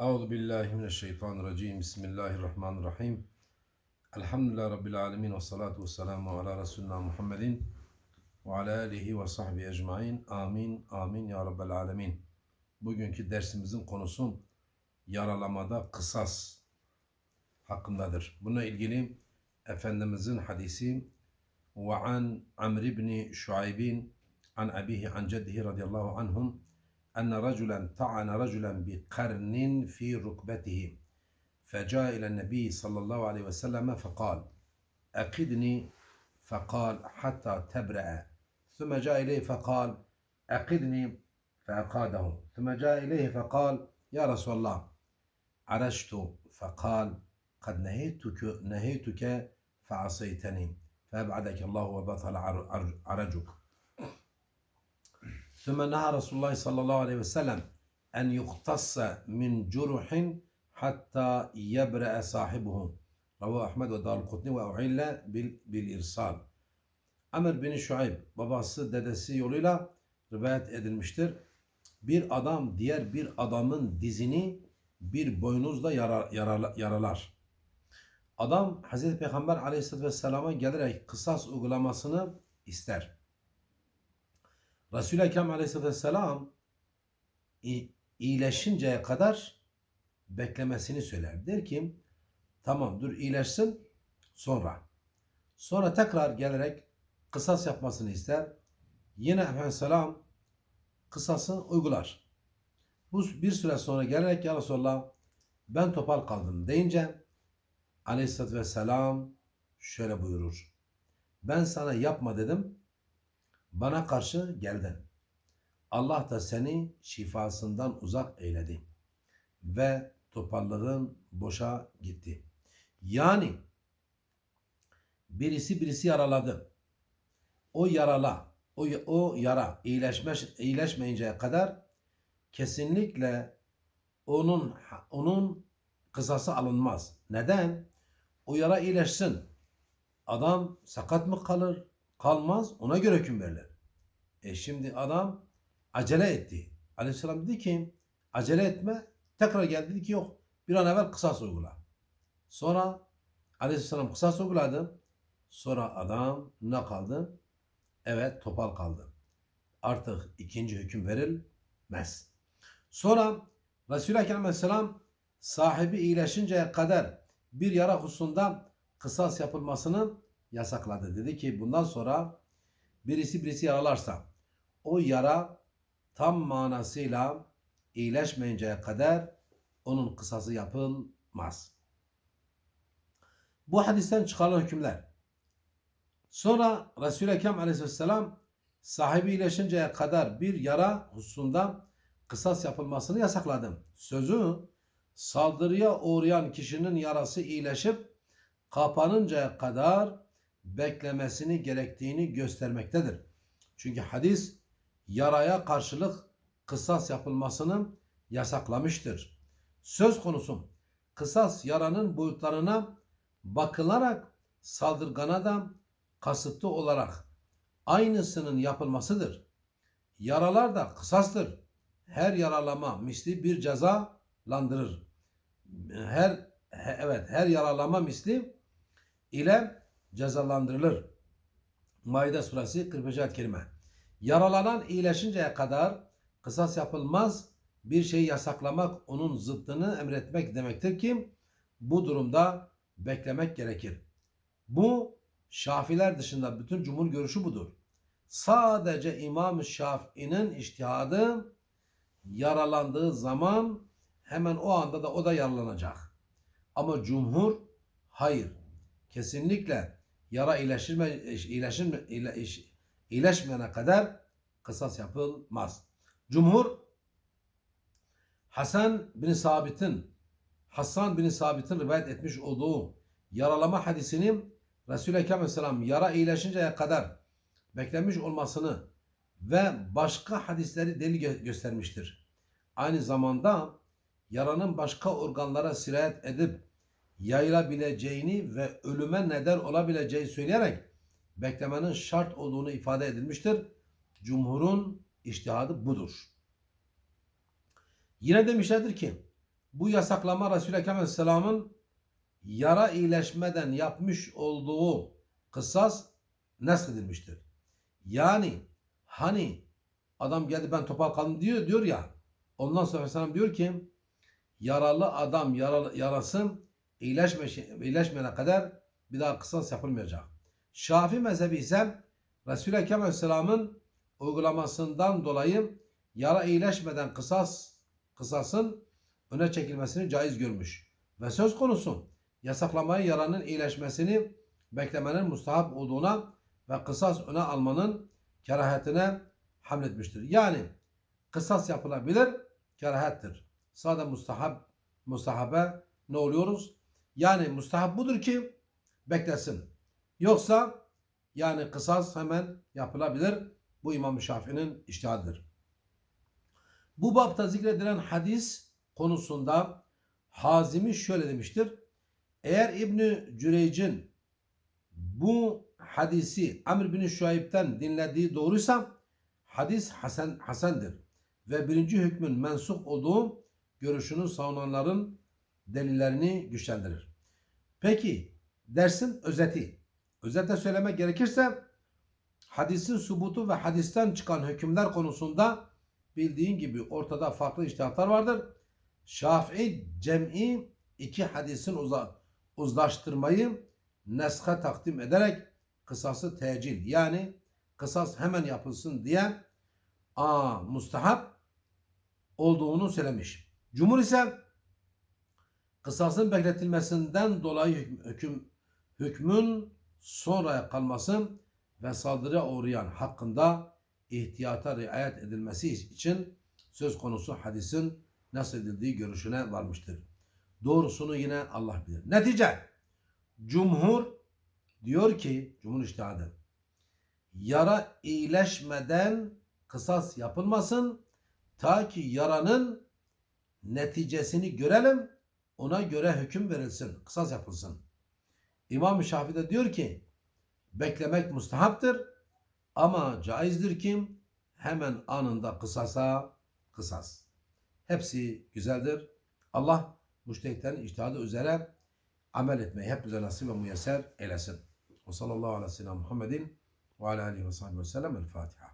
Euzu billahi mineşşeytanirracim. Bismillahirrahmanirrahim. Elhamdülillahi rabbil alamin ve salatu vesselamu ala resulina Muhammedin ve ala alihi ve sahbihi ecmaîn. Amin. Amin ya rabbel alamin. Bugünkü dersimizin konusu yaralamada kısas hakkındadır. Buna ilgili Efendimizin hadisi ve an Amr ibn Şuaybin an abihi an ceddihi radıyallahu anhum أن رجلا طعن رجلا بقرن في ركبته. فجاء إلى النبي صلى الله عليه وسلم فقال أقدني؟ فقال حتى تبرأ. ثم جاء إليه فقال أقدني؟ فأقاده. ثم جاء إليه فقال يا رسول الله عرجت فقال قد نهيتك نهيتك فعصيتني فأبعدك الله وبطل عر- Sümme neha Resulullah sallallahu aleyhi ve sellem en yuhtassa min curuhin hatta yebre'e sahibuhu. Ravu Ahmed ve Darul Kutni ve uille bil, bil irsal. Amr bin Şuayb babası dedesi yoluyla rivayet edilmiştir. Bir adam diğer bir adamın dizini bir boynuzla yara, yara, yaralar. Adam Hz. Peygamber aleyhisselatü vesselama gelerek kısas uygulamasını ister. Resul-i Ekrem aleyhisselatü vesselam iyileşinceye kadar beklemesini söyler. Der ki tamam dur iyileşsin sonra. Sonra tekrar gelerek kısas yapmasını ister. Yine Efendimiz selam kısası uygular. Bu bir süre sonra gelerek ya Resulallah ben topal kaldım deyince aleyhissalatü vesselam şöyle buyurur. Ben sana yapma dedim. Bana karşı geldin. Allah da seni şifasından uzak eyledi. Ve topallığın boşa gitti. Yani birisi birisi yaraladı. O yarala, o, o yara iyileşme, iyileşmeyinceye kadar kesinlikle onun onun kısası alınmaz. Neden? O yara iyileşsin. Adam sakat mı kalır? Kalmaz. Ona göre hüküm verilir. E şimdi adam acele etti. Aleyhisselam dedi ki acele etme. Tekrar geldi dedi ki yok. Bir an evvel kısas uygula. Sonra Aleyhisselam kısas uyguladı. Sonra adam ne kaldı? Evet topal kaldı. Artık ikinci hüküm verilmez. Sonra Resulü Aleyhisselam sahibi iyileşinceye kadar bir yara hususunda kısas yapılmasını yasakladı. Dedi ki bundan sonra birisi birisi yaralarsa o yara tam manasıyla iyileşmeyinceye kadar onun kısası yapılmaz. Bu hadisten çıkarılan hükümler. Sonra Resul-i Ekrem aleyhisselam sahibi iyileşinceye kadar bir yara hususunda kısas yapılmasını yasakladım. Sözü saldırıya uğrayan kişinin yarası iyileşip kapanıncaya kadar beklemesini gerektiğini göstermektedir. Çünkü hadis yaraya karşılık kısas yapılmasını yasaklamıştır. Söz konusu kısas yaranın boyutlarına bakılarak saldırgana da kasıtlı olarak aynısının yapılmasıdır. Yaralar da kısastır. Her yaralama misli bir cezalandırır. Her he- evet her yaralama misli ile cezalandırılır. Maide suresi 45 ayet kerime. Yaralanan iyileşinceye kadar kısas yapılmaz bir şey yasaklamak onun zıttını emretmek demektir ki bu durumda beklemek gerekir. Bu Şafiler dışında bütün cumhur görüşü budur. Sadece İmam Şafii'nin iştihadı yaralandığı zaman hemen o anda da o da yaralanacak. Ama cumhur hayır. Kesinlikle yara iyileşirme, iyileşirme, iyileş, iyileşmeyene kadar kısas yapılmaz. Cumhur Hasan bin Sabit'in Hasan bin Sabit'in rivayet etmiş olduğu yaralama hadisini Resul-i Ekrem yara iyileşinceye kadar beklemiş olmasını ve başka hadisleri delil gö- göstermiştir. Aynı zamanda yaranın başka organlara sirayet edip yayılabileceğini ve ölüme neden olabileceği söyleyerek beklemenin şart olduğunu ifade edilmiştir. Cumhurun iştihadı budur. Yine demişlerdir ki Bu yasaklama Resulü Ekrem Aleyhisselam'ın yara iyileşmeden yapmış olduğu kısas nesledilmiştir. Yani hani adam geldi ben topal kaldım diyor diyor ya ondan sonra Aleyhisselam diyor ki yaralı adam yaralı, yarası iyileşme, iyileşmeyene kadar bir daha kısas yapılmayacak. Şafi mezhebi ise Resul-i Ekrem Aleyhisselam'ın uygulamasından dolayı yara iyileşmeden kısas kısasın öne çekilmesini caiz görmüş. Ve söz konusu yasaklamayı yaranın iyileşmesini beklemenin mustahap olduğuna ve kısas öne almanın kerahetine hamletmiştir. Yani kısas yapılabilir, kerahettir. Sadece mustahap, mustahabe ne oluyoruz? Yani mustahap budur ki beklesin. Yoksa yani kısas hemen yapılabilir. Bu İmam Şafii'nin iştihadıdır. Bu bapta zikredilen hadis konusunda Hazimi şöyle demiştir. Eğer İbni Cüreyc'in bu hadisi Amr bin Şuayb'den dinlediği doğruysa hadis hasen, hasendir. Ve birinci hükmün mensup olduğu görüşünü savunanların delillerini güçlendirir. Peki dersin özeti. Özetle söylemek gerekirse hadisin subutu ve hadisten çıkan hükümler konusunda bildiğin gibi ortada farklı iştihatlar vardır. Şafii cem'i iki hadisin uza, uzlaştırmayı nesha takdim ederek kısası tecil yani kısas hemen yapılsın diye a mustahap olduğunu söylemiş. Cumhur ise kısasın bekletilmesinden dolayı hüküm, hükmün sonraya kalması ve saldırıya uğrayan hakkında ihtiyata riayet edilmesi için söz konusu hadisin nasıl edildiği görüşüne varmıştır. Doğrusunu yine Allah bilir. Netice Cumhur diyor ki Cumhur iştihadı yara iyileşmeden kısas yapılmasın ta ki yaranın neticesini görelim ona göre hüküm verilsin. Kısas yapılsın. İmam-ı Şafii de diyor ki beklemek mustahaptır ama caizdir ki hemen anında kısasa kısas. Hepsi güzeldir. Allah müştehitlerin içtihadı üzere amel etmeyi hep bize nasip ve müyesser eylesin. Ve sallallahu aleyhi ve sellem Muhammedin ve aleyhi ve sellem. El Fatiha.